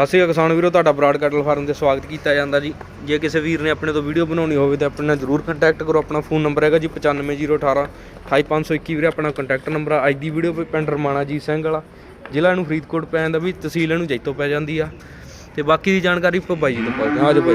ਸਤਿ ਸ਼੍ਰੀ ਅਕਾਲ ਕਿਸਾਨ ਵੀਰੋ ਤੁਹਾਡਾ ਬਰਾਡ ਕੈਟਲ ਫਾਰਮ ਤੇ ਸਵਾਗਤ ਕੀਤਾ ਜਾਂਦਾ ਜੀ। ਜੇ ਕਿਸੇ ਵੀਰ ਨੇ ਆਪਣੇ ਤੋਂ ਵੀਡੀਓ ਬਣਾਉਣੀ ਹੋਵੇ ਤਾਂ ਆਪਣੇ ਨਾਲ ਜਰੂਰ ਕੰਟੈਕਟ ਕਰੋ ਆਪਣਾ ਫੋਨ ਨੰਬਰ ਹੈਗਾ ਜੀ 95018 28521 ਵੀਰੇ ਆਪਣਾ ਕੰਟੈਕਟ ਨੰਬਰ ਆ। ਅੱਜ ਦੀ ਵੀਡੀਓ ਪੇ ਪਿੰਡ ਰਮਾਣਾ ਜੀ ਸਿੰਘ ਵਾਲਾ ਜ਼ਿਲ੍ਹਾ ਇਹਨੂੰ ਫਰੀਦਕੋਟ ਪੈ ਜਾਂਦਾ ਵੀ ਤਹਿਸੀਲ ਇਹਨੂੰ ਜੈਤੋ ਪੈ ਜਾਂਦੀ ਆ। ਤੇ ਬਾਕੀ ਦੀ ਜਾਣਕਾਰੀ ਬਾਈ ਜੀ ਤੋਂ ਪੁੱਛਦੇ ਹਾਂ। ਆਜੋ ਬਾਈ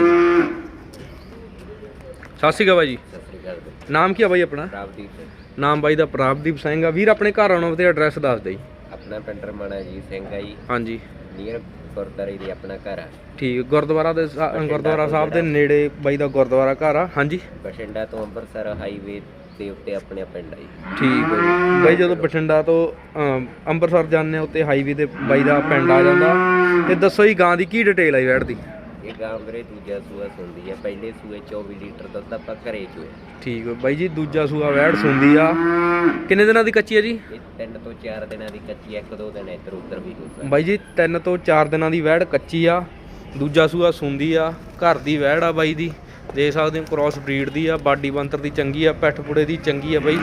ਸਤਿ ਸ਼੍ਰੀ ਅਕਾਲ ਜੀ। ਬਈ। ਨਾਮ ਕੀ ਆ ਬਾਈ ਆਪਣਾ? ਪ੍ਰਾਪਦੀਪ। ਨਾਮ ਬਾਈ ਦਾ ਪ੍ਰਭਦੀਪ ਸਿੰਘ ਆ। ਵੀਰ ਆਪਣੇ ਘਰ ਆਉਣਾ ਤੇ ਐਡਰੈਸ ਦੱਸ ਦੇ ਆਪਣਾ ਪਿੰਡ ਰਮਾਣਾ ਜੀ ਸਿੰਘ ਆ ਜੀ। ਹਾਂਜੀ। ਨੀਅਰ ਗੁਰਦਾਰੇ ਦੀ ਆਪਣਾ ਘਰ ਆ। ਠੀਕ ਗੁਰਦੁਆਰਾ ਦੇ ਸਾ- ਗੁਰਦੁਆਰਾ ਸਾਹਿਬ ਦੇ ਨੇੜੇ ਬਾਈ ਦਾ ਗੁਰਦੁਆਰਾ ਘਰ ਆ ਹਾਂਜੀ। ਬਠਿੰਡਾ ਤੋਂ ਅੰਮ੍ਰਿਤਸਰ ਹਾਈਵੇ ਦੇ ਉੱਤੇ ਆਪਣੇ ਪਿੰਡ ਆ ਜੀ। ਠੀਕ ਹੈ ਜੀ। ਬਾਈ ਜਦੋਂ ਬਠਿੰਡਾ ਤੋਂ ਅਮ, ਅੰਮ੍ਰਿਤਸਰ ਜਾਂਦੇ ਆ ਉੱਤੇ ਹਾਈਵੇ ਤੇ ਬਾਈ ਦਾ ਪਿੰਡ ਆ ਜਾਂਦਾ। ਤੇ ਦੱਸੋ ਜੀ ਗਾਂ ਦੀ ਕੀ ਡਿਟੇਲ ਆ ਜੀ ਵੈੜ ਦੀ? ਇਹ ਗਾਂ ਵੀਰੇ ਦੂਜਾ ਸੂਆ ਸੁੰਦੀ ਆ। ਪਹਿਲੇ ਸੂਏ 24 ਲੀਟਰ ਦੁੱਧ ਆਪਾਂ ਘਰੇ ਚੋਏ। ਠੀਕ ਹੈ ਬਾਈ ਜੀ ਦੂਜਾ ਸੂਆ ਵੈੜ ਸੁੰਦੀ ਆ। ਕਿੰਨੇ ਦਿਨਾਂ ਦੀ ਕੱਚੀ ਆ ਜੀ? ਇਹ ਤਿੰਨ ਤੋਂ ਚਾਰ ਦਿਨਾਂ ਦੀ ਕੱਚੀ ਇੱਕ ਦੋ ਦਿਨ ਇੱਧਰ ਉੱਧਰ ਵੀ ਹੋ ਸਕਦਾ। ਬਾਈ ਜੀ 3 ਤੋਂ 4 ਦਿਨਾਂ ਦੀ ਵੈੜ ਕੱਚੀ ਆ। ਦੂਜਾ ਸੂਆ ਸੁੰਦੀ ਆ। ਘਰ ਦੀ ਵੈੜ ਆ ਬਾਈ ਦੀ। ਦੇਖ ਸਕਦੇ ਹੋ ਕ੍ਰਾਸ ਬਰੀਡ ਦੀ ਆ ਬਾਡੀ ਬੰਤਰ ਦੀ ਚੰਗੀ ਆ ਪੈਠ ਪੁੜੇ ਦੀ ਚੰਗੀ ਆ ਬਾਈ।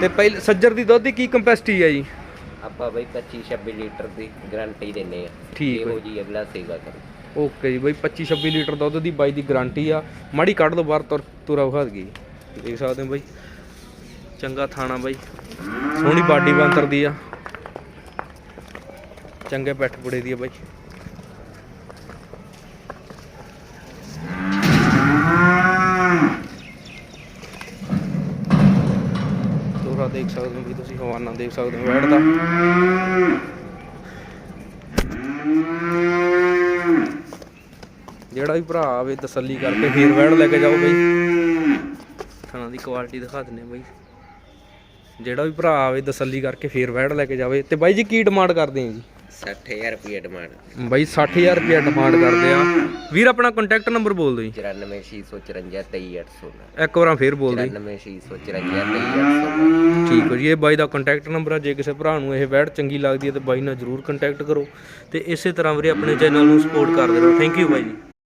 ਤੇ ਪਹਿਲੇ ਸੱਜਰ ਦੀ ਦੁੱਧ ਦੀ ਕੀ ਕੰਪੈਸਿਟੀ ਆ ਜੀ? ਆਪਾਂ ਬਈ 25 26 ਲੀਟਰ ਦੀ ਗਾਰੰਟੀ ਦਿੰਨੇ ਆ। ਠੀਕ ਹੈ। ਇਹੋ ਜੀ ਅਗਲਾ ਸੇਵਾ ਕਰੋ। ਓਕੇ ਜੀ, ਬਾਈ 25 26 ਲੀਟਰ ਦੁੱਧ ਦੀ ਬਾਈ ਦੀ ਗਾਰੰਟੀ ਆ। ਮਾੜੀ ਕੱਢ ਦੋ ਬਾਹਰ, ਤੁਰ ਤੁਰਾ ਵਿਖਾ ਗਈ ਦੇਖ ਸਕਦੇ ਹੋ ਬਾਈ। ਚੰਗਾ ਥਾਣਾ ਬਾਈ। ਸੋਹਣੀ ਬਾਡੀ ਬੰਤਰ ਦੀ ਆ। ਚੰਗੇ ਪੈਠ ਪੁੜੇ ਦੀ ਆ ਬਾਈ। ਤੋਰਾ ਦੇਖ ਸਕਦੇ ਹੋ ਵੀ ਤੁਸੀਂ, ਹਵਾਨਾ ਦੇਖ ਸਕਦੇ ਹੋ, ਵੈੜ ਦਾ। ਜਿਹੜਾ ਵੀ ਭਰਾ ਆਵੇ ਤਸੱਲੀ ਕਰਕੇ ਫੇਰ ਵੈੜ ਲੈ ਕੇ ਜਾਓ ਬਈ। ਥਾਣਾ ਦੀ ਕੁਆਲਿਟੀ ਦਿਖਾ ਦਿੰਨੇ ਬਈ। ਜਿਹੜਾ ਵੀ ਭਰਾ ਆਵੇ ਤਸੱਲੀ ਕਰਕੇ ਫੇਰ ਵੈੜ ਲੈ ਕੇ ਜਾਵੇ। ਤੇ ਬਾਈ ਜੀ ਕੀ ਡਿਮਾਂਡ ਕਰਦੇ ਆ ਜੀ? 60000 ਰੁਪਏ ਡਿਮਾਂਡ ਬਾਈ 60000 ਰੁਪਏ ਡਿਮਾਂਡ ਕਰਦੇ ਆ। ਵੀਰ ਆਪਣਾ ਕੰਟੈਕਟ ਨੰਬਰ ਬੋਲ ਦਿਓ ਜੀ। 94654 23800 ਇੱਕ ਵਾਰਾਂ ਫੇਰ ਬੋਲ ਦਿਓ ਜੀ। 94654 23800 ਠੀਕ ਹੋ ਜੀ ਇਹ ਬਾਈ ਦਾ ਕੰਟੈਕਟ ਨੰਬਰ ਆ। ਜੇ ਕਿਸੇ ਭਰਾ ਨੂੰ ਇਹ ਵੈੜ ਚੰਗੀ ਲੱਗਦੀ ਹੈ ਤੇ ਬਾਈ ਨਾਲ ਜਰੂਰ ਕੰਟੈਕਟ ਕਰੋ। ਤੇ ਇਸੇ ਤਰ੍ਹਾਂ ਵੀਰੇ ਆਪਣੇ ਚੈਨਲ ਨੂੰ ਸਪੋਰਟ ਕਰਦੇ ਰਹੋ। ਥੈਂਕ ਯੂ ਬਾਈ ਜੀ।